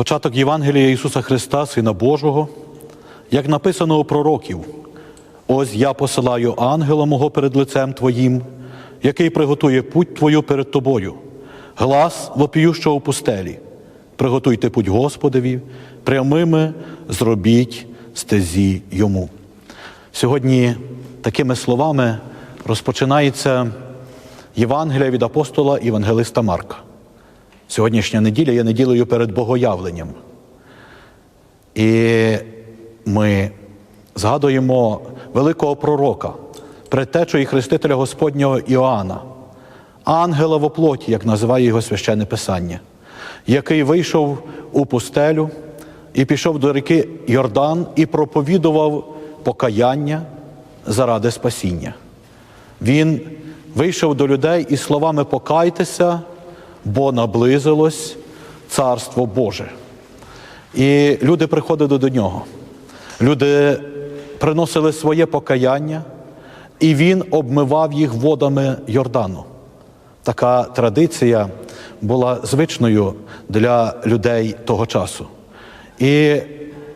Початок Євангелія Ісуса Христа, Сина Божого, як написано у пророків, ось я посилаю ангела мого перед лицем Твоїм, який приготує путь Твою перед тобою, глас вопіющого в пустелі. Приготуйте путь Господові, прямими зробіть стезі йому. Сьогодні такими словами розпочинається Євангелія від апостола Євангелиста Марка. Сьогоднішня неділя є неділею перед Богоявленням. І ми згадуємо великого пророка, предтечу і хрестителя Господнього Іоанна, ангела в оплоті, як називає його священне Писання, який вийшов у пустелю і пішов до ріки Йордан і проповідував покаяння заради спасіння. Він вийшов до людей із словами Покайтеся, бо наблизилось Царство Боже. І люди приходили до нього. Люди приносили своє покаяння, і він обмивав їх водами Йордану. Така традиція була звичною для людей того часу. І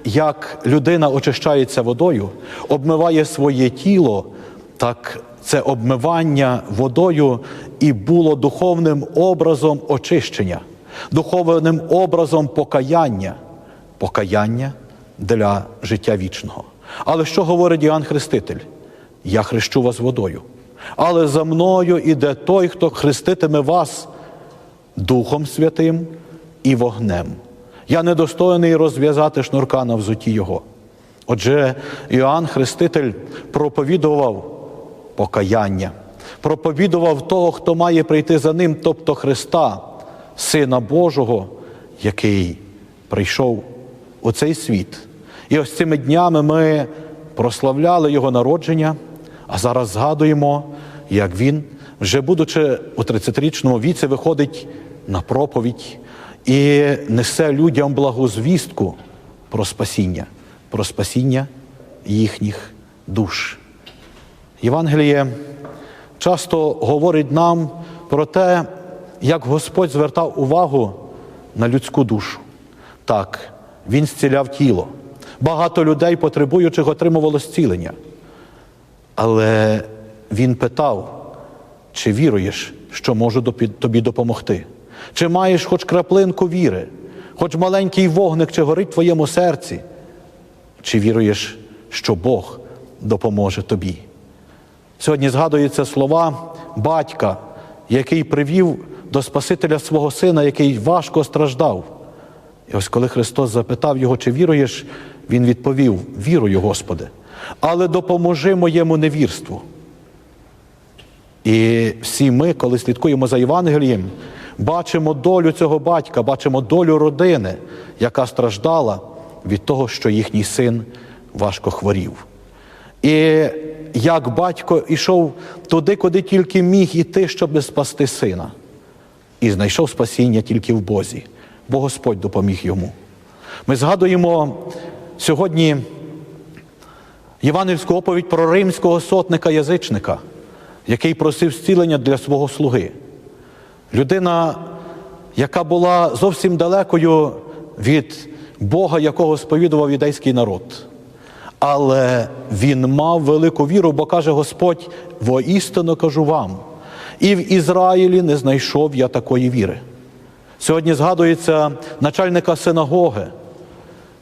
як людина очищається водою, обмиває своє тіло, так це обмивання водою і було духовним образом очищення, духовним образом покаяння, покаяння для життя вічного. Але що говорить Іоанн Хреститель? Я хрещу вас водою. Але за мною іде той, хто хреститиме вас Духом Святим і вогнем. Я недостойний розв'язати шнурка на взуті Його. Отже, Іоанн Хреститель проповідував покаяння, проповідував того, хто має прийти за ним, тобто Христа, Сина Божого, який прийшов у цей світ. І ось цими днями ми прославляли Його народження, а зараз згадуємо, як він, вже будучи у 30-річному віці, виходить на проповідь і несе людям благу звістку про спасіння, про спасіння їхніх душ. Євангеліє часто говорить нам про те, як Господь звертав увагу на людську душу. Так, Він зціляв тіло. Багато людей, потребуючих, отримувало зцілення. Але Він питав, чи віруєш, що можу тобі допомогти? Чи маєш хоч краплинку віри, хоч маленький вогник, чи горить в твоєму серці? Чи віруєш, що Бог допоможе тобі? Сьогодні згадуються слова батька, який привів до Спасителя свого сина, який важко страждав. І ось коли Христос запитав його, чи віруєш, Він відповів: Вірую, Господи, але допоможи моєму невірству. І всі ми, коли слідкуємо за Євангелієм, бачимо долю цього батька, бачимо долю родини, яка страждала від того, що їхній син важко хворів. І як батько йшов туди, куди тільки міг іти, щоб спасти сина, і знайшов спасіння тільки в Бозі, бо Господь допоміг йому. Ми згадуємо сьогодні євангельську оповідь про римського сотника-язичника, який просив зцілення для свого слуги. Людина, яка була зовсім далекою від Бога, якого сповідував юдейський народ. Але він мав велику віру, бо каже Господь: воістину кажу вам, і в Ізраїлі не знайшов я такої віри. Сьогодні згадується начальника синагоги,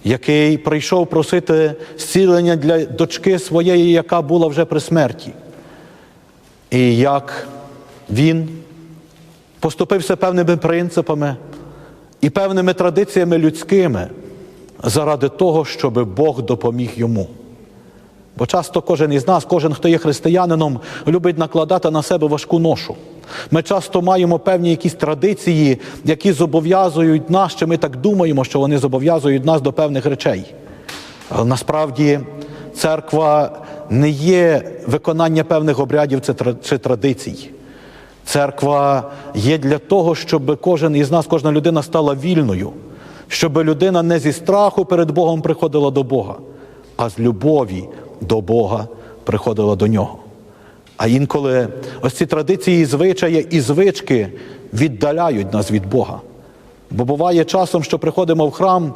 який прийшов просити зцілення для дочки своєї, яка була вже при смерті. І як він поступився певними принципами і певними традиціями людськими заради того, щоб Бог допоміг йому. Бо часто кожен із нас, кожен, хто є християнином, любить накладати на себе важку ношу. Ми часто маємо певні якісь традиції, які зобов'язують нас, чи ми так думаємо, що вони зобов'язують нас до певних речей. Але насправді церква не є виконання певних обрядів чи традицій. Церква є для того, щоб кожен із нас, кожна людина стала вільною, щоб людина не зі страху перед Богом приходила до Бога, а з любові до Бога приходила до нього. А інколи ось ці традиції, звичаї і звички віддаляють нас від Бога. Бо буває часом, що приходимо в храм,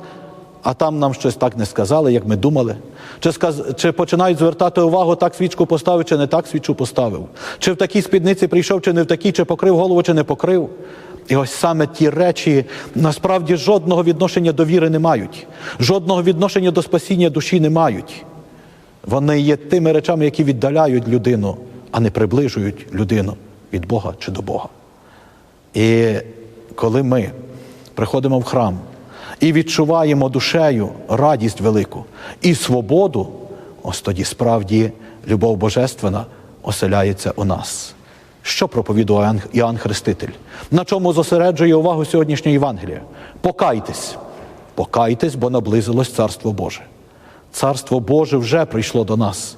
а там нам щось так не сказали, як ми думали. Чи, сказ... чи починають звертати увагу, так свічку поставив, чи не так свічу поставив. Чи в такій спідниці прийшов, чи не в такій, чи покрив голову, чи не покрив. І ось саме ті речі насправді жодного відношення до віри не мають, жодного відношення до спасіння душі не мають. Вони є тими речами, які віддаляють людину, а не приближують людину від Бога чи до Бога. І коли ми приходимо в храм і відчуваємо душею радість велику і свободу, ось тоді справді любов божественна оселяється у нас. Що проповідує Іоанн- Хреститель? На чому зосереджує увагу сьогоднішнє Євангеліє? Покайтесь, покайтесь, бо наблизилось Царство Боже. Царство Боже вже прийшло до нас.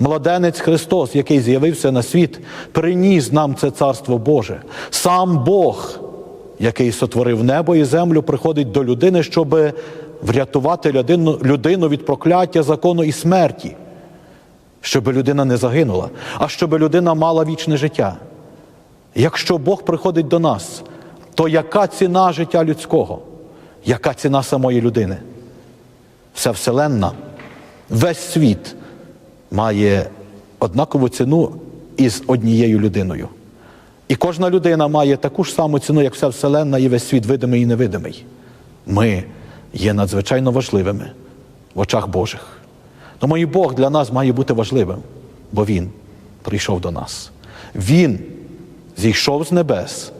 Младенець Христос, який з'явився на світ, приніс нам це Царство Боже. Сам Бог, який сотворив небо і землю, приходить до людини, щоб врятувати людину від прокляття закону і смерті, щоб людина не загинула, а щоб людина мала вічне життя. Якщо Бог приходить до нас, то яка ціна життя людського? Яка ціна самої людини? Вся Вселенна, весь світ має однакову ціну із однією людиною. І кожна людина має таку ж саму ціну, як вся Вселенна і весь світ видимий і невидимий. Ми є надзвичайно важливими в очах Божих. Тому і Бог для нас має бути важливим, бо Він прийшов до нас. Він зійшов з небес,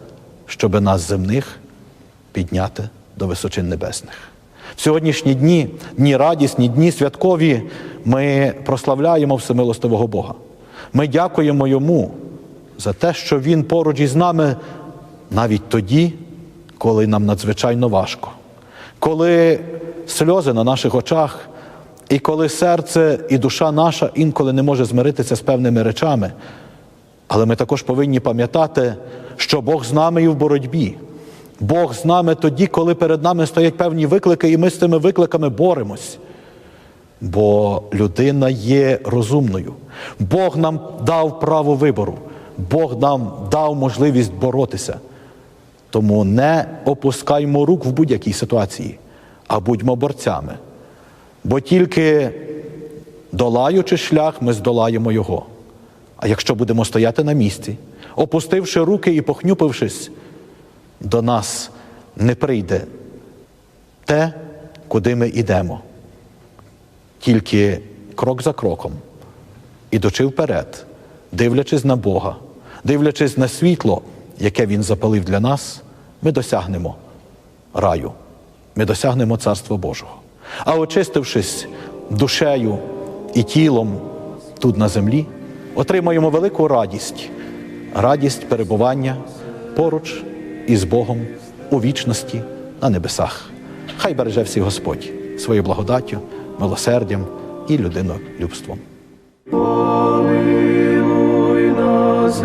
щоби нас земних підняти до височин небесних. В сьогоднішні дні, дні радісні, дні святкові, ми прославляємо всемилостивого Бога. Ми дякуємо Йому за те, що Він поруч із нами навіть тоді, коли нам надзвичайно важко, коли сльози на наших очах, і коли серце і душа наша інколи не може змиритися з певними речами. Але ми також повинні пам'ятати, що Бог з нами і в боротьбі. Бог з нами тоді, коли перед нами стоять певні виклики, і ми з цими викликами боремось. Бо людина є розумною. Бог нам дав право вибору, Бог нам дав можливість боротися. Тому не опускаймо рук в будь-якій ситуації, а будьмо борцями. Бо тільки долаючи шлях, ми здолаємо його. А якщо будемо стояти на місці, опустивши руки і похнюпившись, до нас не прийде те, куди ми йдемо. Тільки крок за кроком, ідучи вперед, дивлячись на Бога, дивлячись на світло, яке Він запалив для нас, ми досягнемо раю, ми досягнемо Царства Божого. А очистившись душею і тілом тут на землі, отримаємо велику радість, радість перебування поруч із Богом у вічності на небесах. Хай береже всіх Господь своєю благодаттю, милосердям і людинолюбством. Помилуй нас,